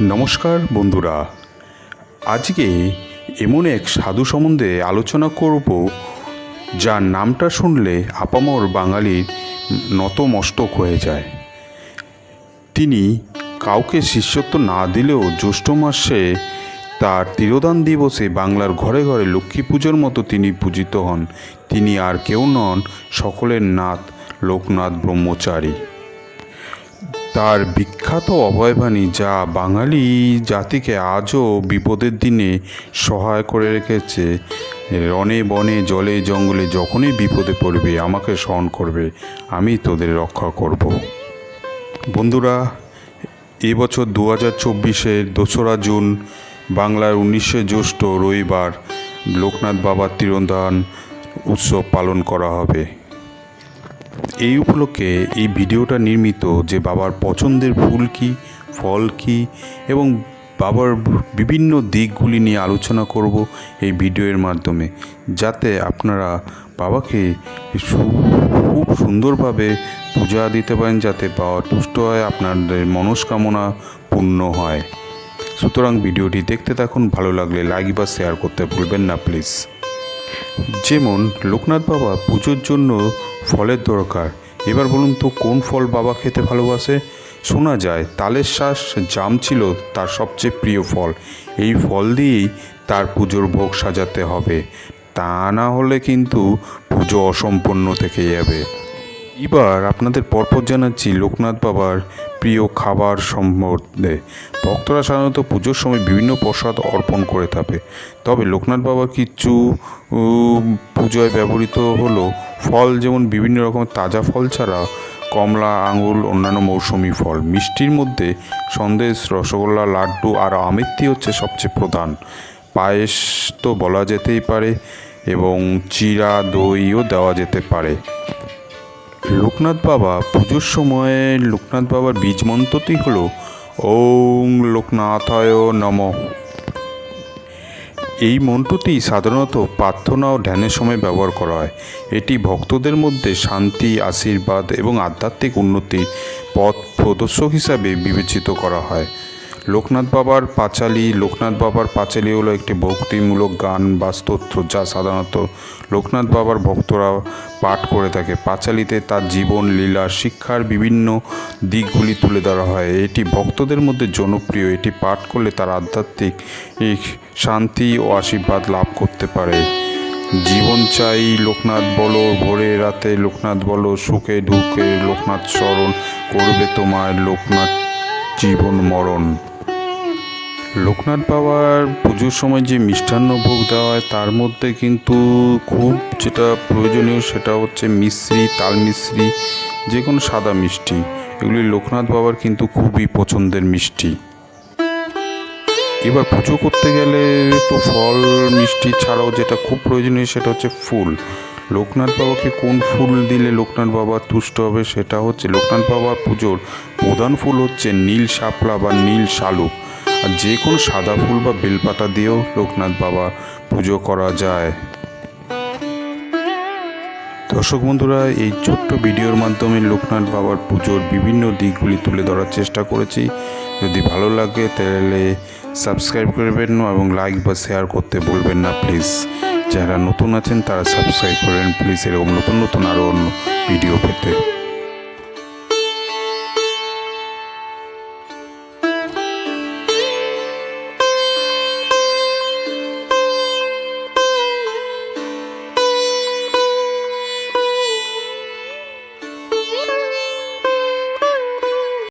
নমস্কার বন্ধুরা। আজকে এমন এক সাধু সম্বন্ধে আলোচনা করব, যার নামটা শুনলে আপামর বাঙালির নতমস্তক হয়ে যায়। তিনি কাউকে শিষ্যত্ব না দিলেও জ্যৈষ্ঠ মাসে তার তিরোদান দিবসে বাংলার ঘরে ঘরে লক্ষ্মী পুজোর মতো তিনি পূজিত হন। তিনি আর কেউ নন, সকলের নাথ লোকনাথ ব্রহ্মচারী। তার বিখ্যাত অভয়বাণী যা বাঙালি জাতিকে আজও বিপদের দিনে সহায় করে রেখেছে। রনে বনে, জলে, জঙ্গলে যখনই বিপদে পড়বে, আমাকে স্মরণ করবে, আমি তোদের রক্ষা করব। বন্ধুরা এবছর দু হাজার চব্বিশের দোসরা জুন, বাংলার উনিশে জ্যৈষ্ঠ রবিবার, লোকনাথ বাবার তিরোধান উৎসব পালন করা হবে। এই উপলক্ষে এই ভিডিওটা নির্মিত যে বাবার পছন্দের ফুল কী, ফল কী এবং বাবার বিভিন্ন দিকগুলি নিয়ে আলোচনা করব এই ভিডিওর মাধ্যমে, যাতে আপনারা বাবাকে খুব সুন্দরভাবে পূজা দিতে পারেন, যাতে বাবা তুষ্ট হয় আপনাদের মনস্কামনা পূর্ণ হয়। সুতরাং ভিডিওটি দেখতে থাকুন, ভালো লাগলে লাইক বা শেয়ার করতে ভুলবেন না, প্লিজ। যেমন লোকনাথ বাবা পুজোর জন্য ফলের দরকার। এবার বলুন তো, কোন ফল বাবা খেতে ভালোবাসে? শোনা যায়, তালের শ্বাস জাম ছিল তার সবচেয়ে প্রিয় ফল। এই ফল দিয়েই তার পুজোর ভোগ সাজাতে হবে। তা না হলে কিন্তু পুজো অসম্পূর্ণ থেকে যাবে। এবার আপনাদের পরপর জানাচ্ছি, লোকনাথ বাবার প্রিয় খাবার সম্বন্ধে। ভক্তরা সাধারণত পুজোর সময় বিভিন্ন প্রসাদ অর্পণ করে থাকে। তবে লোকনাথ বাবার কিছু পূজায় ব্যবহৃত হলো ফল, যেমন বিভিন্ন রকমের তাজা ফল ছাড়া কমলা, আঙুর, অন্যান্য মৌসুমি ফল। মিষ্টির মধ্যে সন্দেশ, রসগোল্লা, লাড্ডু আর আমিত্তি হচ্ছে সবচেয়ে প্রধান। পায়েস তো বলা যেতেই পারে এবং চিরা, দইও দেওয়া যেতে পারে। লোকনাথ বাবা, পুজোর সময় লোকনাথ বাবার বীজ মন্ত্রটি হল, ওং লোকনাথায় নম। এই মন্ত্রটি সাধারণত প্রার্থনা ও ধ্যানের সময় ব্যবহার করা হয়। এটি ভক্তদের মধ্যে শান্তি, আশীর্বাদ এবং আধ্যাত্মিক উন্নতির পথ প্রদর্শক হিসাবে বিবেচিত করা হয়। লোকনাথ বাবার পাঁচালী, লোকনাথ বাবার পাঁচালী হলো একটি ভক্তিমূলক গান বা স্তোত্র যা সাধারণত লোকনাথ বাবার ভক্তরা পাঠ করে থাকে। পাঁচালীতে তার জীবন, লীলা, শিক্ষার বিভিন্ন দিকগুলি তুলে ধরা হয়। এটি ভক্তদের মধ্যে জনপ্রিয়। এটি পাঠ করলে তার আধ্যাত্মিক শান্তি ও আশীর্বাদ লাভ করতে পারে। জীবন চাই, লোকনাথ বলো, ভোরে রাতে লোকনাথ বলো, সুখে ঢুকে লোকনাথ স্মরণ করবে তোমার লোকনাথ জীবন মরণ। লোকনাথ বাবার পুজোর সময় যে মিষ্টান্ন ভোগ দেওয়া হয়, তার মধ্যে কিন্তু খুব যেটা প্রয়োজনীয় সেটা হচ্ছে মিশ্রি, তাল মিশ্রি, যে কোনো সাদা মিষ্টি। এগুলি লোকনাথ বাবার কিন্তু খুবই পছন্দের মিষ্টি। এবার পুজো করতে গেলে তো ফল, মিষ্টি ছাড়াও যেটা খুব প্রয়োজনীয় সেটা হচ্ছে ফুল। লোকনাথ বাবাকে কোন ফুল দিলে লোকনাথ বাবা তুষ্ট হবে সেটা হচ্ছে লোকনাথ বাবার পুজোর প্রধান ফুল হচ্ছে নীল শাপলা বা নীল শালুক। আর যে কোনো সাদা ফুল বা বেলপাতা দিয়েও লোকনাথ বাবা পুজো করা যায়। দর্শক বন্ধুরা, এই ছোট্ট ভিডিওর মাধ্যমে লোকনাথ বাবার পুজোর বিভিন্ন দিকগুলি তুলে ধরার চেষ্টা করেছি। যদি ভালো লাগে তাহলে সাবস্ক্রাইব করবেন এবং লাইক বা শেয়ার করতে বলবেন না প্লিজ। যারা নতুন আছেন তারা সাবস্ক্রাইব করবেন প্লিজ, এরকম নতুন নতুন আরও অন্য ভিডিও পেতে।